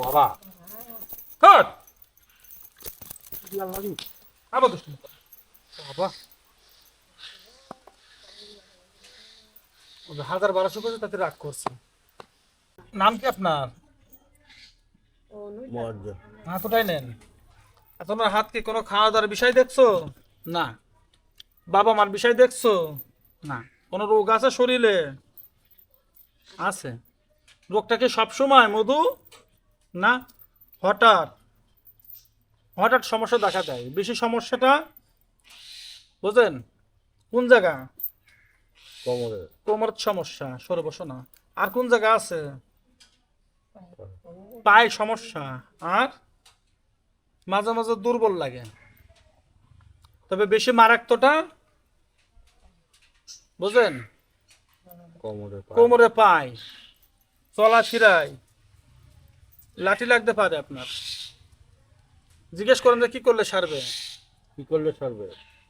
বাবা। হট আবার দুষ্টু বাবা। ও যে হাজার বারোশো করে তাতে রাগ করছে। নাম কি আপনার? মর্য হাত ওটাই নেন? তোমার হাত কি কোনো খাওয়া দাওয়ার বিষয় দেখছ? না। বাবা মার বিষয় দেখছ? না। কোনো রোগ আছে শরীরে? আছে। রোগটা কি সবসময় মধু? না? হঠাৎ। হঠাৎ সমস্যা দেখা দেয়। বেশি সমস্যাটা বুঝলেন? কোন জায়গা? কোমরে। কোমরের সমস্যা সরে বসো না। আর কোন জায়গা আছে? পায়ে সমস্যা। আর মাঝে মাঝে দুর্বল লাগে। তবে বেশি মারাত্মটা বুঝলেন? কোমরে কোমরে পায়। চলা ফিরায় লাঠি লাগতে পারে আপনার। জিজ্ঞেস করেন যে কি করলে সারবে? কি করলে সরবে?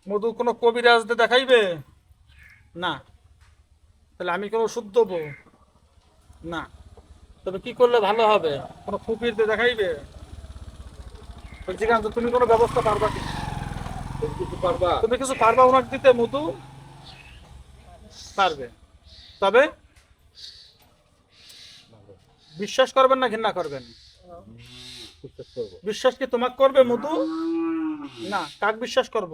মধু কোনো কবিরাজ দিয়ে দেখাইবে? না। তাহলে আমি কোনো ওষুধ দেবো? না। তবে কি করলে ভালো হবে? কোনো ফুপির দিয়ে দেখাইবে? তো তুমি কোনো ব্যবস্থা পারবা কি? কিছু পারবা? তুমি কিছু পারবা ওনাকে দিতে মধু? পারবে। তবে বিশ্বাস করবেন না ঘৃণা করবেন? বিশ্বাস কি তোমাকে করবে মধু? না কাক বিশ্বাস করব?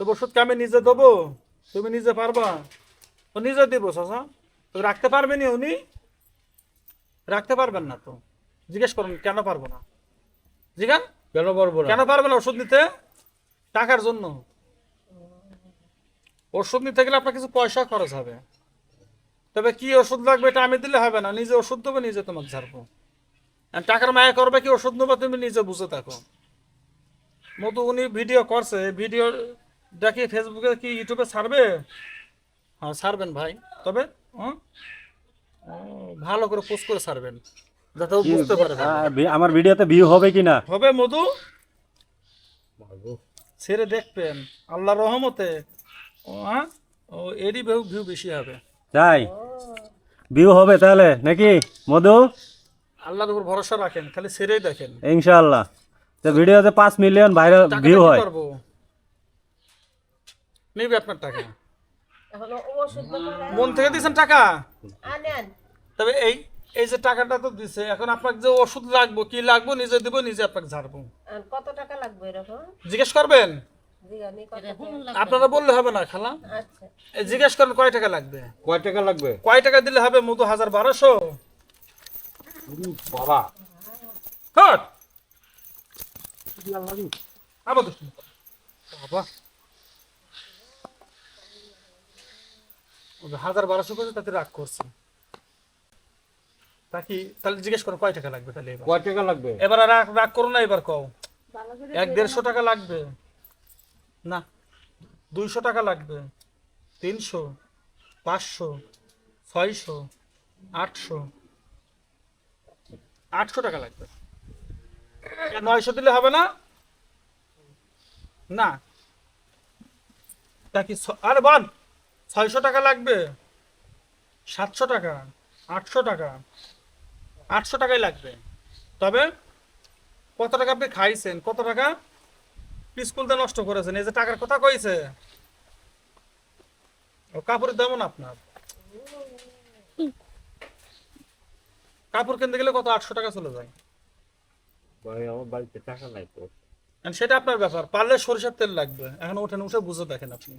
তো ওষুধকে আমি নিজে দেবো? তুমি নিজে পারবা? ও নিজে দিব চাচা। তো রাখতে পারবেন উনি? রাখতে পারবেন না তো। জিজ্ঞেস করুন কেন পারব না? জিজ্ঞান? কেন পারব না? কেন পারবেন না ওষুধ নিতে? টাকার জন্য। ওষুধ নিতে গেলে আপনার কিছু পয়সা খরচ হবে। তবে কি ওষুধ লাগবে এটা আমি দিলে হবে না নিজে ওষুধ দেবো নিজে তোমাকে ঝাড়বো। টাকার মায়া করবে কি ওষুধ নেব তুমি নিজে বুঝে থাকো। মধু উনি ভিডিও করছে ভিডিও দেখি ফেসবুকে কি ইউটিউবে ছাড়বে? হ্যাঁ ছাড়বেন ভাই। তবে ভালো করে পোস্ট করে ছাড়বেন যাতে বুঝতে পারে আমার ভিডিওতে ভিউ হবে কি না হবে মধু? ছেড়ে দেখবেন আল্লাহ রহমতে। ও হ্যাঁ? ও এরই ভিউ বেশি হবে। তাই ভিউ হবে তাহলে নাকি? মধু? আল্লাহর উপর ভরসা রাখেন খালি ছেড়েই দেখেন। ইনশাআল্লাহ। তো ভিডিওতে পাঁচ মিলিয়ন ভাইরাল ভিউ হয়। করব? আপনার টাকা। মন থেকে দিয়েছেন টাকা? আনেন তবে এই এই যে টাকাটা তো দিছে এখন আপনাকে যে ওষুধ লাগবো কি লাগবো নিজে দিব নিজে আপনাকে ঝাড়বো। কত টাকা লাগবে এরকম? জিজ্ঞেস করবেন? আপনারা বললে হবে না খালা। আচ্ছা। এই জিজ্ঞেস করেন কয় টাকা লাগবে? কয় টাকা লাগবে? কয় টাকা দিলে হবে মধু হাজার বারোশো? বাবা। হট। আবার বাবা। হাজার বারোশো করে তাতে রাগ করছে। তা কি তাহলে জিজ্ঞেস করো কয় টাকা লাগবে তাহলে এবার? কয় টাকা লাগবে? এবার আর রাগ রাগ করো না এবার কও। এক দেড়শো টাকা লাগবে। না, দুইশো টাকা লাগবে। তিনশো, পাঁচশো, ছয়শো, আটশো। আটশো টাকা লাগবে। নয়শো দিলে হবে না? না। তা কি আরে বল, ছয়শো টাকা লাগবে। সাতশো টাকা, আটশো টাকা, আটশো টাকাই লাগবে। তবে কত টাকা আপনি খাইছেন? কত টাকা? স্কুলতে নষ্ট করেছেন এই যে টাকার কথা কইছে। ও কাপড়ের দামও না আপনার? কাপড় কিনতে গেলে কত আটশো টাকা চলে যায়। ভাই আমার বাড়িতে টাকা নাই তো। সেটা আপনার ব্যাপার পারলে সরিষার তেল লাগবে। এখন ওঠেন উঠে বুঝে দেখেন আপনি।